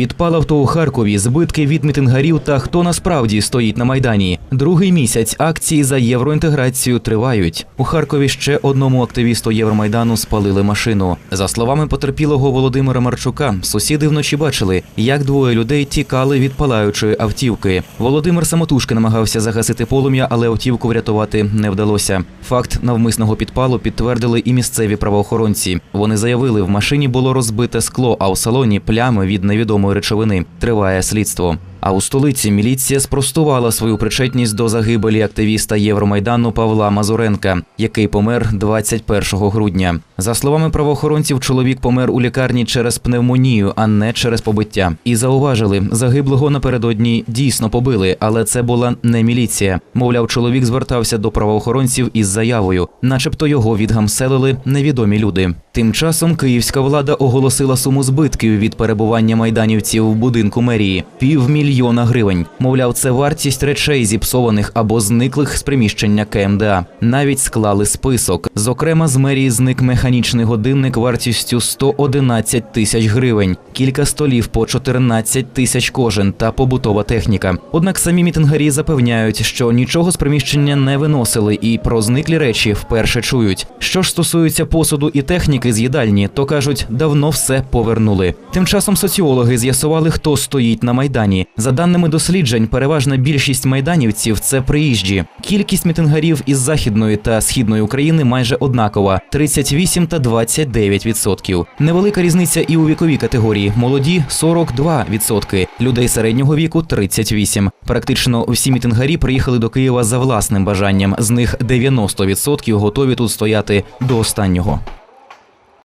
Підпал авто у Харкові, збитки від мітингарів та хто насправді стоїть на майдані. Другий місяць акції за євроінтеграцію тривають. У Харкові ще одному активісту Євромайдану спалили машину. За словами потерпілого Володимира Марчука, сусіди вночі бачили, як двоє людей тікали від палаючої автівки. Володимир самотужки намагався загасити полум'я, але автівку врятувати не вдалося. Факт навмисного підпалу підтвердили і місцеві правоохоронці. Вони заявили, в машині було розбите скло, а у салоні плями від невідомої речовини. Триває слідство. А у столиці міліція спростувала свою причетність до загибелі активіста Євромайдану Павла Мазуренка, який помер 21 грудня. За словами правоохоронців, чоловік помер у лікарні через пневмонію, а не через побиття. І зауважили, загиблого напередодні дійсно побили, але це була не міліція. Мовляв, чоловік звертався до правоохоронців із заявою, начебто його відгамселили невідомі люди. Тим часом київська влада оголосила суму збитків від перебування майданівців в будинку мерії півмільйона гривень. Мовляв, це вартість речей зіпсованих або зниклих з приміщення КМДА. Навіть склали список. Зокрема, з мерії зник механічний годинник вартістю 111 тисяч гривень, кілька столів по 14 тисяч кожен та побутова техніка. Однак самі мітингарі запевняють, що нічого з приміщення не виносили і про зниклі речі вперше чують. Що ж стосується посуду і техніки з їдальні, то кажуть, давно все повернули. Тим часом соціологи з'ясували, хто стоїть на майдані. За даними досліджень, переважна більшість майданівців це приїжджі. Кількість мітингарів із західної та східної України майже однакова 38 та 29 відсотків. Невелика різниця і у віковій категорії. Молоді 42 відсотки, людей середнього віку 38. Практично всі мітингарі приїхали до Києва за власним бажанням. З них 90 відсотків готові тут стояти до останнього.